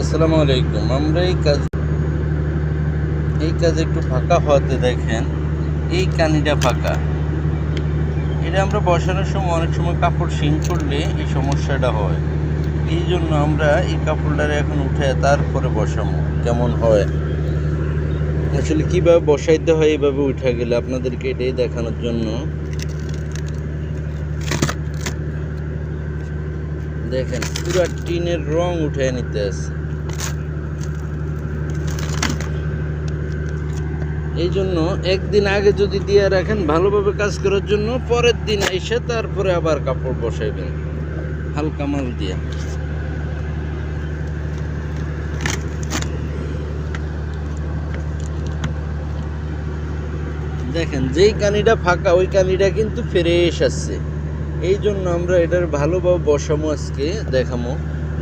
আসসালামু আলাইকুম। আমরা এই কাজ এই কাজ একটু ফাঁকা হওয়াতে দেখেন, এই কানিটা ফাঁকা। এটা আমরা বসানোর সময় অনেক সময় কাপড় শিং করলে এই সমস্যাটা হয়। এই জন্য আমরা এই কাপড়টারে এখন উঠে তারপরে বসাবো, কেমন হয়। আসলে কীভাবে বসাইতে হয় এইভাবে উঠে গেলে আপনাদেরকে এটাই দেখানোর জন্য। দেখেন, পুরো টিনের রং উঠে নিতে আছে। এই জন্য একদিন আগে যদি দিয়ে রাখেন ভালোভাবে কাজ করার জন্য, পরের দিন এসে তারপরে আবার কাপড় বসাইবেন। হালকা মাল দিয়া। দেখেন, যেই কানিটা ফাঁকা, ওই কানিটা কিন্তু ফ্রেশ আসছে এই জন্য আমরা এটার ভালোভাবে বসামো আজকে, দেখামো।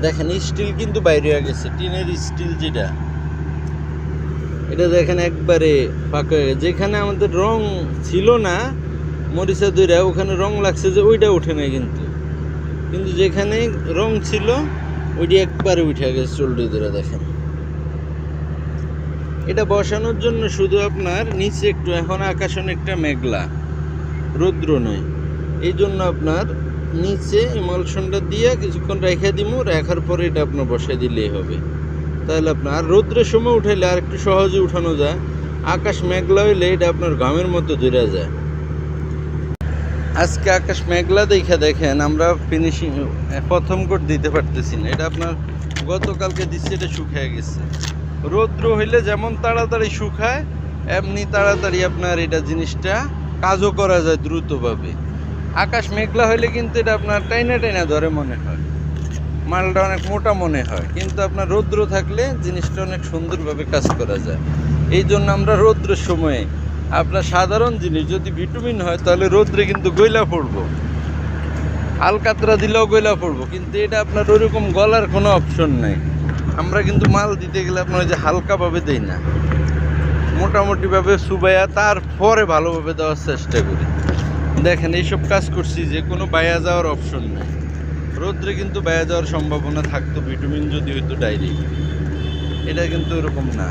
দেখেন, স্টিল কিন্তু বাইরে গেছে, টিনের স্টিল যেটা। এটা দেখেন একবারে ফাঁকা যেখানে আমাদের রং ছিল না, মরিচা দইরা ওখানে রং লাগছে যে ওইটা উঠে নাই কিন্তু। কিন্তু যেখানে রং ছিল, ওইটি একবারে উঠে গেছে চুলটি ধরে দেখেন। এটা বসানোর জন্য শুধু আপনার নিচে একটু, এখন আকাশ অনেকটা মেঘলা, রৌদ্র নয় এই জন্য আপনার নিচে ইমালশনটা দিয়ে কিছুক্ষণ রেখে দিব রাখার পরে এটা আপনার বসাই দিলেই হবে। তাহলে আপনার রৌদ্রের সময় উঠাইলে আর একটু সহজে উঠানো যায়। আকাশ মেঘলা হইলে এটা আপনার ঘামের মতো ধরে যায়। আজকে আকাশ মেঘলা দেখে দেখেন, আমরা ফিনিশিং প্রথম কোট দিতে পারতেছি না। এটা আপনার গতকালকে দিচ্ছি, এটা শুকিয়ে গেছে। রৌদ্র হইলে যেমন তাড়াতাড়ি শুকায়, এমনি তাড়াতাড়ি আপনার এটা জিনিসটা কাজও করা যায় দ্রুতভাবে। আকাশ মেঘলা হইলে কিন্তু এটা আপনার টাইনা টাইনা ধরে মনে হয়। মালটা অনেক মোটা মনে হয়, কিন্তু আপনার রৌদ্র থাকলে জিনিসটা অনেক সুন্দরভাবে কাজ করা যায়। এই জন্য আমরা রৌদ্রের সময়ে আপনার সাধারণ জিনিস যদি ভিটামিন হয়, তাহলে রৌদ্রে কিন্তু গইলা পড়ব। আলকাতরা দিলেও গইলা পড়ব, কিন্তু এটা আপনার ওইরকম গলার কোনো অপশন নাই। আমরা কিন্তু মাল দিতে গেলে আপনার যে হালকাভাবে দেই না। মোটামুটিভাবে সুবাইয়া তারপরে ভালোভাবে দেওয়ার চেষ্টা করি। দেখেন, এইসব কাজ করছি যে কোনো বায়া যাওয়ার অপশন নেই। রোদ্রে কিন্তু বেয়া যাওয়ার সম্ভাবনা থাকতো ভিটামিন যদি হইতো ডাইরেক্ট এটা কিন্তু এরকম না।